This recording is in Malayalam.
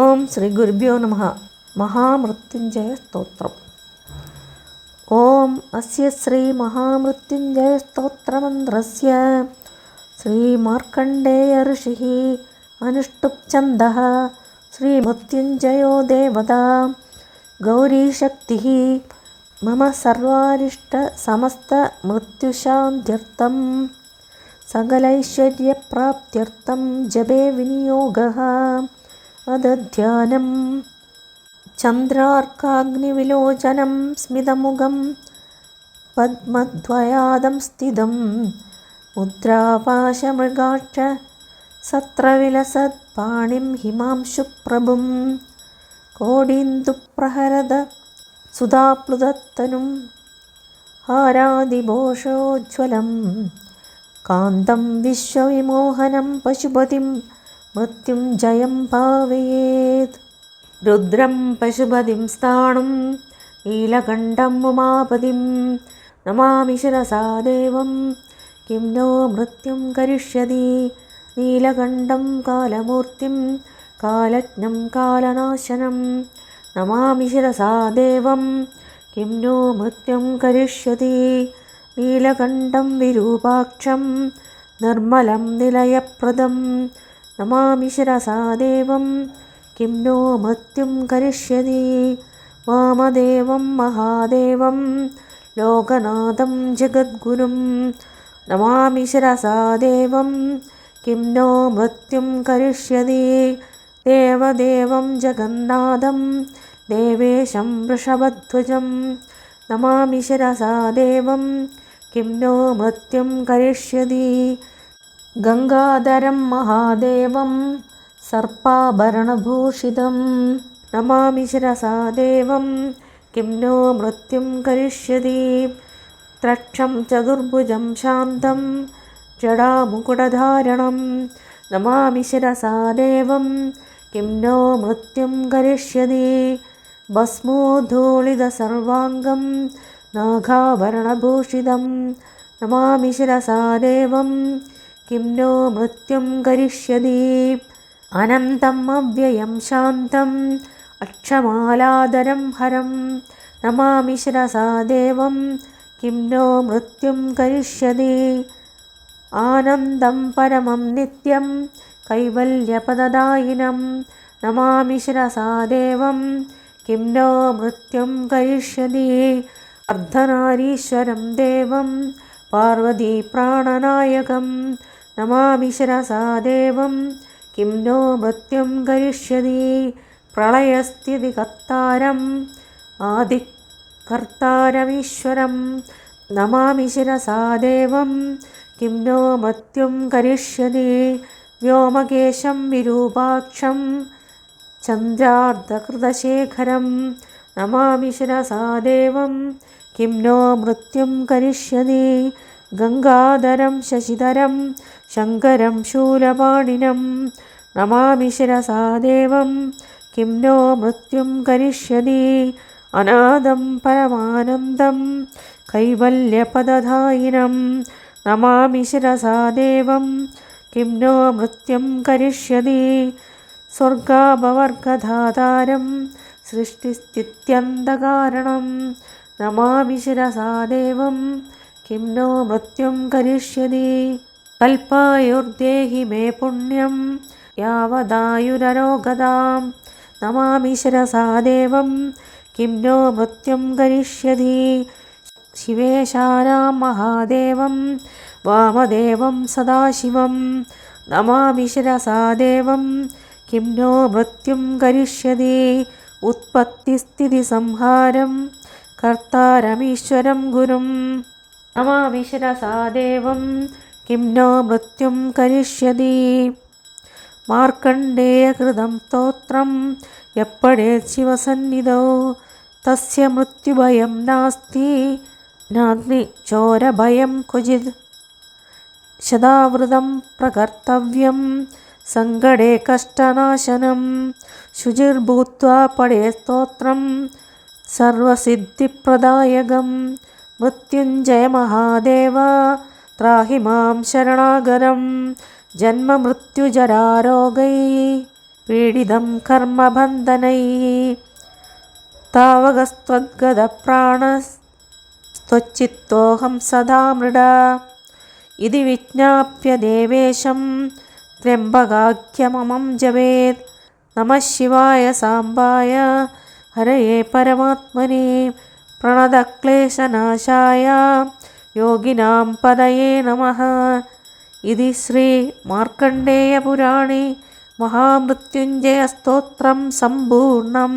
ஓம் ஸ்ரீ குருபியோ நம. மகாமிருத்யுஞ்சய ஸ்தோத்திரம் ஓம் அஸ்ய ஸ்ரீ மகாமிருத்யுஞ்சய ஸ்தோத்திரமந்திரஸ்ய ஸ்ரீமார்க்கண்டேய ரிஷி அனுஷ்டுப் சந்த ஸ்ரீமருத்யுஞ்சயோ தேவதா गौरीशक्तिः मम सर्वारिष्टसमस्तमृत्युशान्त्यर्थं. सकलैश्वर्यप्राप्त्यर्थं जपे विनियोगः. അദധ്യാനം ചന്ദ്രാർക്കാഗ്നിവിലോചനം സ്മിതമുഖം. പത്മദ്വയാദം സ്ഥിതം. മുദ്രാപാശമൃഗാക്ഷ സത്രവിലസത്പാണിം ഹിമാംശുപ്രഭും. കോടീന്ദുപ്രഹരത സുധാപ്ലുതത്തനും ഹാരാദിഘോഷോജ്വലം കാന്തം വിശ്വവിമോഹനം പശുപതിം മൃത്യുഞ്ജയം പാവയേത്. രുദ്രം പശുപതിം സ്ഥാണും നീലകണ്ഠം ഉമാപതിം. നമാമി ശിരസാ ദേവം കിം നോ മൃത്യും കരിഷ്യതി. നീലകണ്ഠം കാലമൂർത്തിം കാലജ്ഞം കാലനാശനം. നമാമി ശിരസാ ദേവം കിം നോ മൃത്യും കരിഷ്യതി. നീലകണ്ഠം വിരൂപാക്ഷം നിർമ്മലം നിലയപ്രദം. നമാമി ശിരസാദേവം കിം നോ മൃത്യും കരിഷ്യതി വാമദേവം മഹാദേവം ലോകനാഥം ജഗദ്ഗുരും നമാമി ശിരസാദേവം കിം നോ മൃത്യും കരിഷ്യതി ദേവദേവം ജഗന്നാഥം ദേവേശം വൃഷഭധ്വജം നമാമി ശിരസാദേവം കിം നോ മൃത്യും കരിഷ്യതി ഗംഗാധരം മഹാദേവം സർപ്പാഭരണഭൂഷിതം. നമാമി ശിരസാ ദേവം കിം നോ മൃത്യും കരിഷ്യതി. ത്രക്ഷം ചതുർഭുജം ശാന്തം. ജടാമുകുടധാരണം. നമാമി ശിരസാ ദേവം കിം നോ മൃത്യും കരിഷ്യതി. ഭസ്മോധൂളിതസർവാംഗം നാഗാഭരണഭൂഷിതം. നമാമി ശിരസാ ദേവം കിം നോ മൃത്യും കരിഷ്യതി. അനന്തം അവ്യയം ശാന്തം. അക്ഷമാലാദരം ഹരം. നമാമി ശിരസാദേവം കിം നോ മൃത്യും കരിഷ്യതി. ആനന്ദം പരമം നിത്യം. കൈവല്യപദദായിനം. നമാമി ശിരസാദേവം കിം നോ മൃത്യും കരിഷ്യതി. അർദ്ധനാരീശ്വരം ദേവം. പാർവതി പ്രാണനായകം നമാമി ശിരസാ ദേവം കിം നോ മൃത്യും കരിഷ്യതി പ്രളയസ്ഥിതികർത്താരം ആദികർത്താരമീശ്വരം നമാമി ശിരസാ കിം നോ മൃത്യും കരിഷ്യതി വ്യോമകേശം വിരൂപാക്ഷം ചന്ദ്രാർദ്ധകൃതശേഖരം നമാമി ശിരസാ ദേവം കിം നോ മൃത്യും കരിഷ്യതി ഗംഗാധരം ശശിധരം ശങ്കരം ശൂലപാണിനം. നമാമി ശിരസാ ദേവം കിം നോ മൃത്യും കരിഷ്യതി. അനാദം പരമാനന്ദം കൈവല്യപദധായിനം. നമാമി ശിരസാ ദേവം കിം നോ മൃത്യം കരിഷ്യതി. സ്വർഗാപവർഗധാതാരം സൃഷ്ടിസ്ഥിത്യന്തകാരണം. നമാമി ശിരസാ കിം നോ മൃത്യും കരിഷ്യതി. കൽപ്പായുർദേഹി മേ പുണ്യം. യാവതായുരരോഗതാം നമാമി ശിരസാ ദേവം. കിം നോ മൃത്യും കരിഷ്യതി. ശിവേശാനാം മഹാദേവം. വാമദേവം സദാശിവം. നമാമി ശിരസാ ദേവം. കിം നോ മൃത്യും കരിഷ്യതി. ഉത്പത്തിസ്ഥിതി സംഹാരം കർത്താരമീശ്വരം ഗുരും. നമാമി ദേവം കിം നോ മൃത്യും കരിഷ്യതി. മാർക്കണ്ഡേയകൃതം സ്തോത്രം. എപ്പോഴേ ശിവസന്നിധോ? തസ്യ മൃത്യുഭയം നാസ്തി. നാഗ്നി ചോരഭയം ക്വചിത്. ശതാവൃതം പ്രകർത്തവ്യം. സങ്കടേ കഷ്ടനാശനം. ശുചിർഭൂത്വാ പടേ സ്തോത്രം. സർവസിദ്ധിപ്രദായകം. മൃത്യുഞ്ജയ മഹാദേവ ത്രാഹി മാം ശരണാഗരം ജന്മമൃത്യുജരാരോഗൈ പീഡിതം കർമ്മബന്ധനൈः. താവകസ്ത്വദ്ഗതപ്രാണസ്ത്വച്ചിത്തോഹം സദാ മൃഡ ഇതി വിജ്ഞാപ്യ ദേവേശം ത്രയംബകാഖ്യമമം ജപേത് നമ ശിവായ സാമ്പായ ഹരയേ പരമാത്മനെ. പ്രണതക്ലേശനാശായ യോഗിനാം പദയേ നമ. ഇതി ശ്രീ മാർക്കണ്ഡേയപുരാണേ മഹാമൃത്യുഞ്ജയസ്തോത്രം സമ്പൂർണം